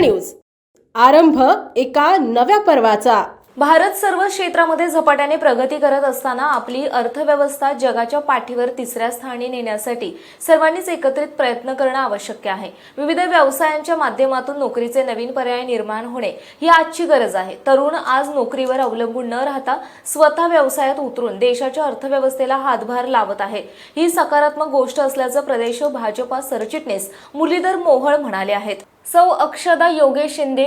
News. आरंभ एका नव्या पर्वाचा. भारत सर्व क्षेत्रामध्ये झपाट्याने प्रगती करत असताना आपली अर्थव्यवस्था जगाच्या पाठीवर तिसऱ्या स्थानी नेण्यासाठी सर्वांनीच एकत्रित प्रयत्न करणं आवश्यक आहे. विविध व्यवसायांच्या माध्यमातून नोकरीचे नवीन पर्याय निर्माण होणे ही आजची गरज आहे. तरुण आज नोकरीवर अवलंबून न राहता स्वतः व्यवसायात उतरून देशाच्या अर्थव्यवस्थेला हातभार लावत आहेत ही सकारात्मक गोष्ट असल्याचं प्रदेश भाजपा सरचिटणीस मुरलीधर मोहोळ म्हणाले आहेत. सौ अक्षदा योगेश शिंदे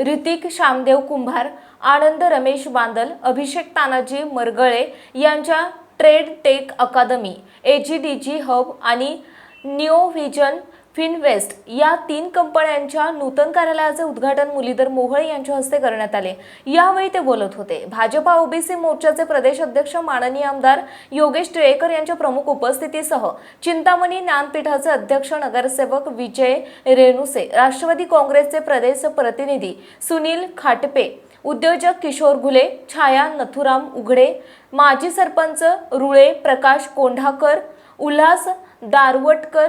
ऋतिक श्यामदेव कुंभार आनंद रमेश बांदल अभिषेक तानाजी मरगळे यांच्या ट्रेड टेक अकादमी एजीडीजी हब आणि न्यू व्हिजन फिनवेस्ट या तीन कंपन्यांच्या नूतन कार्यालयाचे उद्घाटन मुलीधर मोहळे यांच्या हस्ते करण्यात आले. यावेळी ते बोलत होते. भाजपा ओबीसी मोर्चाचे प्रदेश अध्यक्ष माननीय आमदार योगेश टिळेकर यांच्या प्रमुख उपस्थितीसह चिंतामणी ज्ञानपीठाचे अध्यक्ष नगरसेवक विजय रेणुसे राष्ट्रवादी काँग्रेसचे प्रदेश प्रतिनिधी सुनील खाटपे उद्योजक किशोर घुले छाया नथुराम उघडे माजी सरपंच रुळे प्रकाश कोंढाकर उल्हास दारवटकर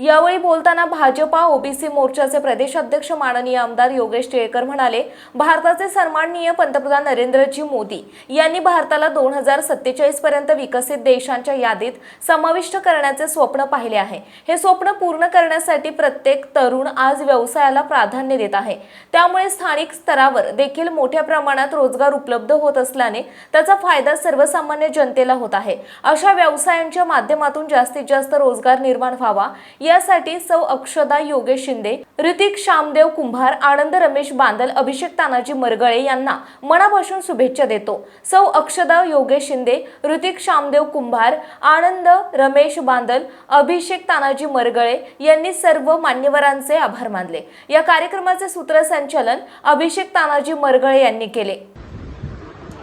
यावेळी बोलताना भाजपा ओबीसी मोर्चाचे प्रदेशाध्यक्ष माननीय आमदार योगेश टिळेकर म्हणाले भारताचे सन्माननीय पंतप्रधान नरेंद्रजी मोदी यांनी भारताला दोन हजार सत्तेचाळीस पर्यंत विकसित देशांच्या यादीत समाविष्ट करण्याचे स्वप्न पाहिले आहे. हे स्वप्न पूर्ण करण्यासाठी प्रत्येक तरुण आज व्यवसायाला प्राधान्य देत आहे. त्यामुळे स्थानिक स्तरावर देखील मोठ्या प्रमाणात रोजगार उपलब्ध होत असल्याने त्याचा फायदा सर्वसामान्य जनतेला होत आहे. अशा व्यवसायांच्या माध्यमातून जास्तीत जास्त रोजगार निर्माण व्हावा यासाठी सौ अक्षदा योगेश शिंदे ऋतिक श्यामदेव कुंभार आनंद रमेश बांदल अभिषेक तानाजी मरगळे यांना मनापासून शुभेच्छा देतो. सौ अक्षदा योगेश शिंदे ऋतिक श्यामदेव कुंभार आनंद रमेश बांदल अभिषेक तानाजी मरगळे यांनी सर्व मान्यवरांचे आभार मानले. या कार्यक्रमाचे सूत्रसंचालन अभिषेक तानाजी मरगळे यांनी केले.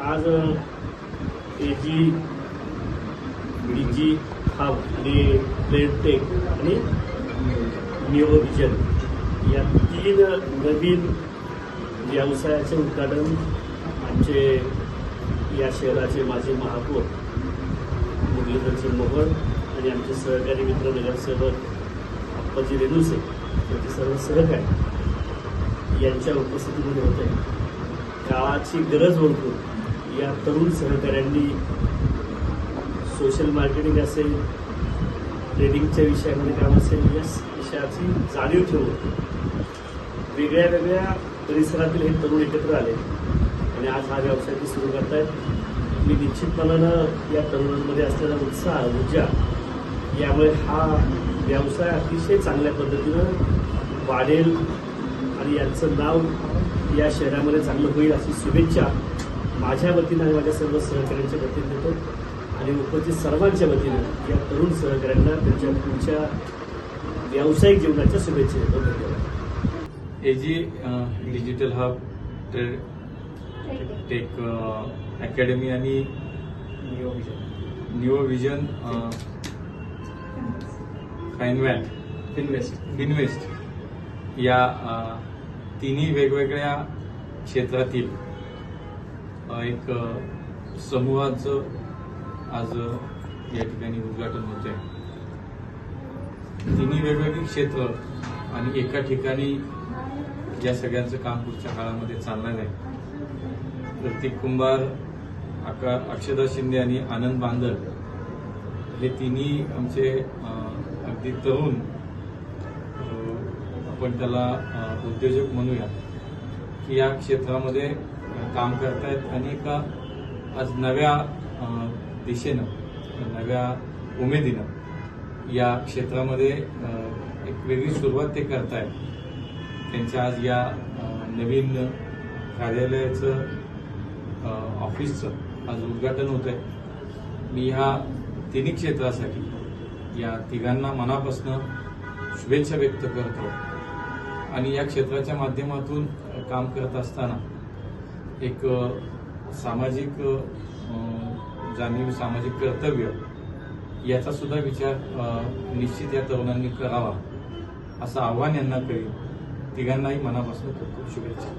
आज जी डी जी हब आणि ट्रेडटेक आणि निओ विजन या तीन नवीन व्यवसायाचे उद्घाटन आमचे या शहराचे माझे महापौर मुरलीधरचे मोहन आणि आमचे सहकारी मित्र नगरसेवक अप्पाजी रेणुसे यांचे सर्व सहकारी यांच्या उपस्थितीमध्ये होते काळाची गरज ओळखून या तरुण सहकाऱ्यांनी सोशल मार्केटिंग असेल ट्रेडिंगच्या विषयामध्ये काम असेल या विषयाची जाणीव ठेवून वेगळ्या वेगळ्या परिसरातील हे तरुण एकत्र आले. आणि आज हा व्यवसाय ते सुरू करतायत. मी निश्चितपणानं या तरुणांमध्ये असलेला उत्साह ऊर्जा यामुळे हा व्यवसाय अतिशय चांगल्या पद्धतीनं वाढेल आणि यांचं नाव या शहरामध्ये चांगलं होईल अशी शुभेच्छा माझ्या वतीनं आणि माझ्या सर्व सहकाऱ्यांच्या वतीनं देतो. आणि उपस्थित सर्वांच्या वतीनं या तरुण सहकाऱ्यांना त्यांच्या पुढच्या व्यावसायिक जीवनाच्या शुभेच्छा देतो. धन्यवाद. A G digital hub trade tech academy आणि न्यू विजन. फाइनवॅट इन्व्हेस्ट फिनवेस्ट या तिन्ही वेगवेगळ्या क्षेत्रातील एक समूहाचं आज या ठिकाणी उद्घाटन होत आहे तिन्ही वेगवेगळी क्षेत्र आणि एका ठिकाणी या सगळ्यांचं काम पुढच्या काळामध्ये चालणार आहे. प्रतीक कुंभार अका अक्षदा शिंदे आणि आनंद बांदर हे तिन्ही आमचे अगदी तरुण आपण त्याला उद्योजक म्हणूया की या क्षेत्रामध्ये काम करतायत. आणि एका आज नव्या दिशेनं नव्या उमेदीनं या क्षेत्रामध्ये एक वेगळी सुरुवात ते करतायत. त्यांच्या आज या नवीन कार्यालयाचं ऑफिसचं आज उद्घाटन होत आहे मी ह्या तिन्ही क्षेत्रासाठी या तिघांना मनापासून शुभेच्छा व्यक्त करतो. आणि या क्षेत्राच्या माध्यमातून काम करत असताना एक सामाजिक जाणीव सामाजिक कर्तव्य याचा सुद्धा विचार निश्चित या तरुणांनी करावा असं आव्हान यांना करीन तिघांनाही मनापासून खूप खूप शुभेच्छा.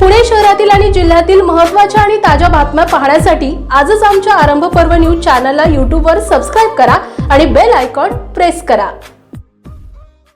पुणे शहरातील आणि जिल्ह्यातील महत्त्वाच्या आणि ताज्या बातम्या पाहण्यासाठी आजच आमच्या आरंभ पर्व न्यूज चॅनलला यूट्यूबवर सबस्क्राईब करा आणि बेल आयकॉन प्रेस करा.